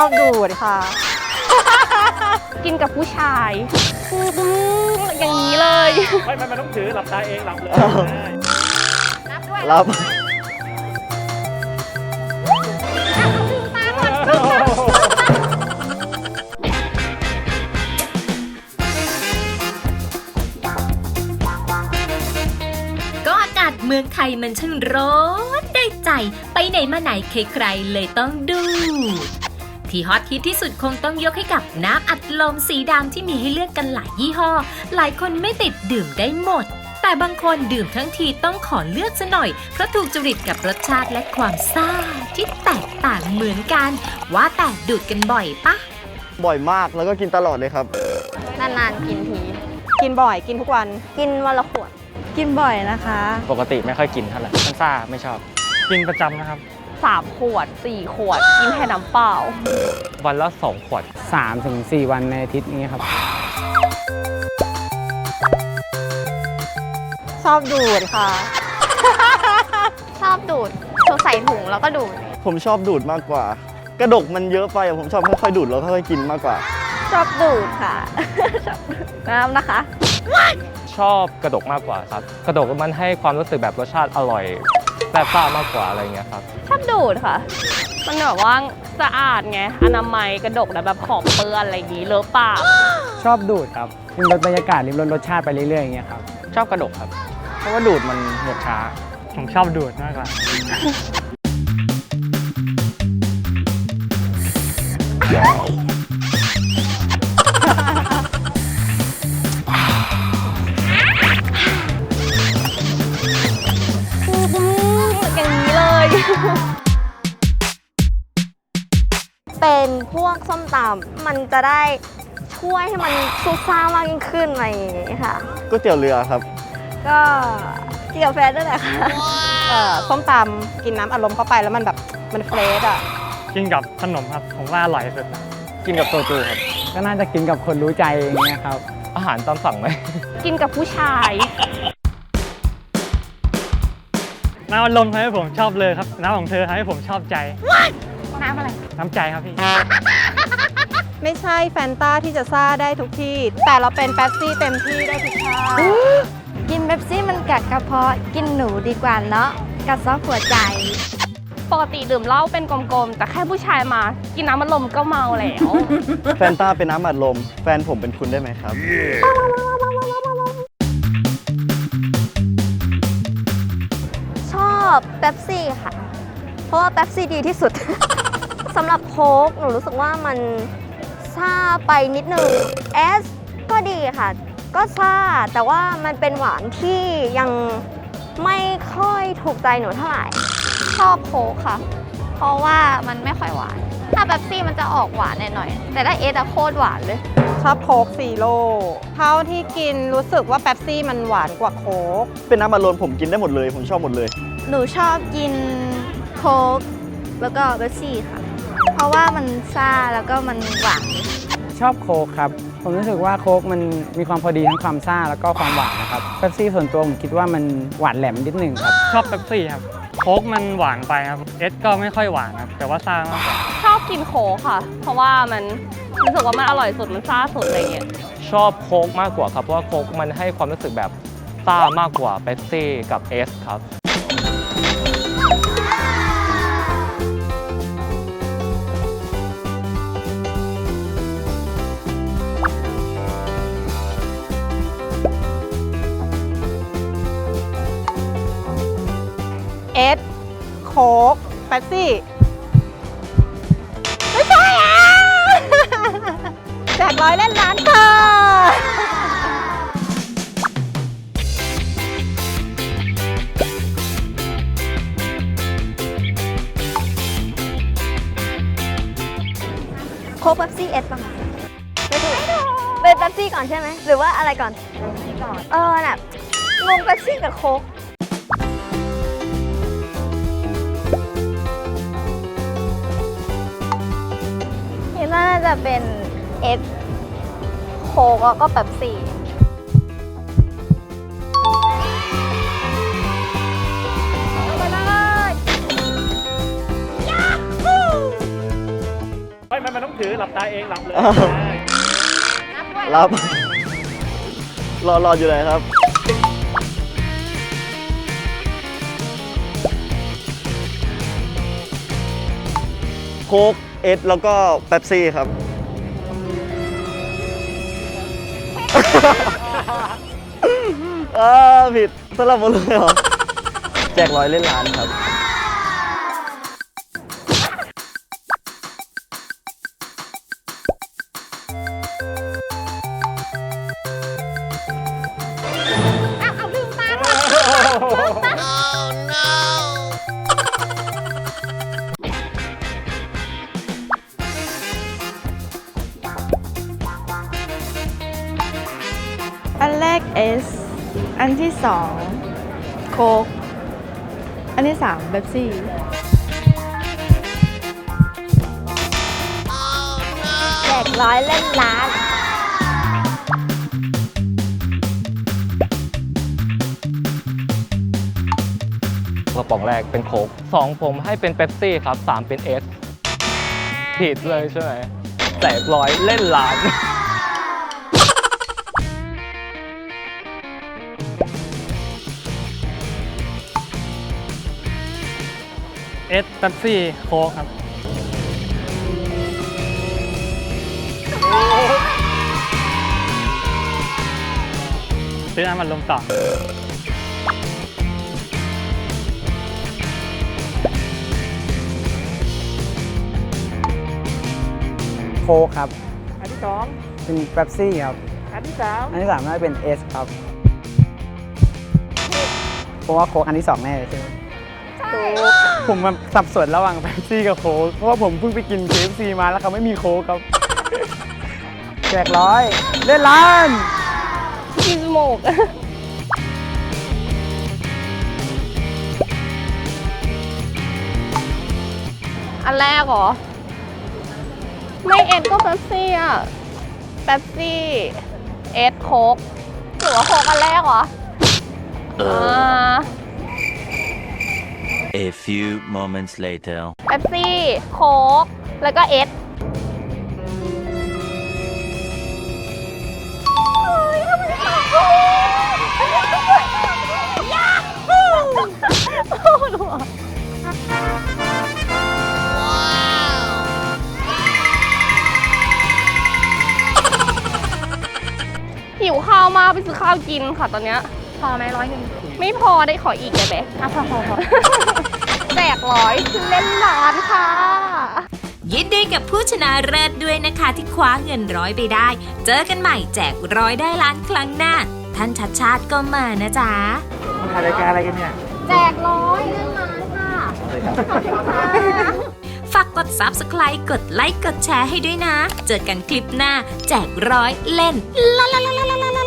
อบดูดค่ะ กินกับผู้ชายอื้อหืออย่างนี้เลย ไม่ไม่มันต้องถือหลับตาเองหลับเลยนับด้วยรับก็อากาศเมืองไทยมันช่างร้อนได้ใจ ไปไหนมาไหนใครๆเลยต้องดูด ที่ฮอตฮิตที่สุดคงต้องยกให้กับน้ำอัดลมสีดำที่มีให้เลือกกันหลายยี่ห้อ หลายคนไม่ติดดื่มได้หมด แต่บางคนดื่มทั้งทีต้องขอเลือกซะหน่อย เพราะถูกจริตกับรสชาติและความซ่าที่แตกต่างเหมือนกัน ว่าแต่ดูดกันบ่อยปะบ่อยมากแล้วก็กินตลอดเลยครับ นานๆกินที กินบ่อยกินทุกวัน กินวันละขวด กินบ่อยนะคะ ปกติไม่ค่อยกินเท่าไหร่มันซ่าไม่ชอบ กินประจำนะครับ 3 ขวด 4 ขวด กินแค่น้ำเปล่า วันละสองขวด 3ถึง4วันในอาทิตย์นี้ครับ ชอบดูดค่ะ ชอบดูดเธอใส่ถุงแล้วก็ดูด ผมชอบดูดมากกว่า กระดกมันเยอะไปอะผมชอบค่อยๆดูดแล้วค่อยๆกินมากกว่า ชอบดูดค่ะ ชอบดูดน้ำนะคะ ชอบกระดกมากกว่าครับ กระดกมันให้ความรู้สึกแบบรสชาติอร่อย แซ่บซ่ามากกว่าอะไรเงี้ยครับ ชอบดูดค่ะ มันแบบว่าสะอาดไง อนามัยกระดกแล้วแบบของเปื้อนอะไรอย่างงี้เลอะปาก ชอบดูดครับริมรสบรรยากาศริมรสรสชาติไปเรื่อยๆอย่างเงี้ยครับ ชอบกระดกครับ เพราะว่าดูดมันหมดช้า ผมชอบดูดมากกว่าอ วกส้มตำมันจะได้ช่วยให้มันซุบซ่ามากยิ่งขึ้นอะไรอย่างงี้ค่ะ ก๋วยเตี๋ยวเรือครับ ก็เกี่ยวแฟนด้วยแหละค่ะเอ่อส้มตำกินน้ำอารมณ์เข้าไปแล้วมันแบบมันเฟรชอะ กินกับขนมครับผมว่าอร่อยสุดกินกับโซจูครับ ก็น่าจะกินกับคนรู้ใจอย่างเงี้ยครับ อาหารตามสั่งไหม กินกับผู้ชาย น้ำอารมณ์ทำให้ผมชอบเลยครับ น้ำของเธอทำให้ผมชอบใจ น้ำอะไร น้ำใจครับพี่ ไม่ใช่แฟนตาที่จะซ่าได้ทุกที่ แต่เราเป็นแป๊บซี่เต็มที่ได้ทุกชาติกินเบปซี่มันกัดกระเพาะกินหนูดีกว่าเนาะกัดซอกหัวใจ ปกติดื่มเหล้าเป็นกลมๆ แต่แค่ผู้ชายมา กินน้ำมันลมก็เมาแล้ว แฟนตาเป็นน้ำอัดลม แฟนผมเป็นคุณได้ไหมครับ ชอบเป๊ปซี่ค่ะ เพราะว่าเป๊ปซี่ดีที่สุด สำหรับโค้กหนูรู้สึกว่ามันซ่าไปนิดนึงเอสก็ดีค่ะ ก็ซ่าแต่ว่ามันเป็นหวานที่ยังไม่ค่อยถูกใจหนูเท่าไหร่ ชอบโค้กค่ะ เพราะว่ามันไม่ค่อยหวาน ถ้าเบปซี่มันจะออกหวานหน่อยๆแต่ถ้าเอสอะโคตรหวานเลย ชอบโค้กซีโร่เท่าที่กินรู้สึกว่าแป๊บซี่มันหวานกว่าโค้กเป็นน้ำอัดลมผมกินได้หมดเลย ผมชอบหมดเลย หนูชอบกินโค้กแล้วก็เบปซี่ค่ะ เพราะว่ามันซ่าแล้วก็มันหวานชอบโค้กครับ ผมรู้สึกว่าโค้กมันมีความพอดีทั้งความซ่าแล้วก็ความหวานนะครับเป๊ปซี่ส่วนตัวผมคิดว่ามันหวานแหลมนิดหนึ่งครับ ชอบเป๊ปซี่ครับ โค้กมันหวานไปครับ เอสก็ไม่ค่อยหวานครับ แต่ว่าซ่ามากกว่าชอบกินโค้กค่ะ เพราะว่ามันรู้สึกว่ามันอร่อยสุด มันซ่าสุดอะไรอย่างเงี้ย ชอบโค้กมากกว่าครับ เพราะว่าโค้กมันให้ความรู้สึกแบบซ่ามากกว่าเป๊ปซี่กับเอสครับ ไม่ใช่อะแจกร้อยเล่นล้านค่ะโค้กเป๊ปซี่เอสป่ะคะไม่ถูกเป็นเป๊ปซี่ก่อนใช่ไหม หรือว่าอะไรก่อนก่อนเออ น่ะ งงเป๊ปซี่กับโค้กาน่าจะเป็นเอสโค้กแล้วก็เป๊ปซี่ไม่ไม่ถือหลับตาเองหลับเลยอ้าวรับ รอรออยู่เลยครับ โค้ก เอสแล้วก็เป๊ปซี่ครับ เออผิดสลับหมดเลยเหรอ แจกร้อยเล่นล้านครับ อันแรก S อันที่สองโคกอันที่สามเบปซี่แจกร้อยเล่นล้าน กระป๋องแรกเป็นโคกสองผมให้เป็นเป๊ปซี่ครับสามเป็นเอสผิดเลยใช่ไหมแตกร้อยเล่นล้าน เอสเป๊ปซี่โค้กครับ ซื้อน้ำมันลมต่อ โค้กครับ อันที่สองเป็นเป๊ปซี่ครับ อันที่สามอันที่สามน่าจะเป็น S ครับเพราะว่าโค้กอันที่สองแน่เลยใช่ไหม ผมมันสับสนระหว่างเป๊ปซี่กับโค้กเพราะว่าผมเพิ่งไปกิน KFC มาแล้วเขาไม่มีโค้กครับ แจกร้อยเล่นล้าน กินหมกอันแรกเหรอ ไม่เอ็ดก็เป๊ปซี่อะเป๊ปซี่เอ็ดโคกหรือว่าโคกอันแรกเหรออ่า A few moments later. เป๊ปซี่ โค้ก แล้วก็เอสหิวข้าวมากไปซื้อข้าวกินค่ะตอนเนี้ย พอไหมร้อยหนึ่งไม่พอได้ขออีกได้ไหมอะพอพอพอแจก ร้อยเล่นล้านค่ะ ยินดีกับผู้ชนะเลิศด้วยนะคะที่คว้าเงินร้อยไปได้ เจอกันใหม่แจกร้อยได้ล้านครั้งหน้า ท่านชัดชาติก็มานะจ๊ะถ่ายรายการอะไรกันเนี่ย แจกร้อยเล่นล้านค่ะขอบคุณค่ะฝากกด subscribe กดไลค์กดแชร์ให้ด้วยนะ เจอกันคลิปหน้า แจกร้อยเล่นลาลาลาลาลา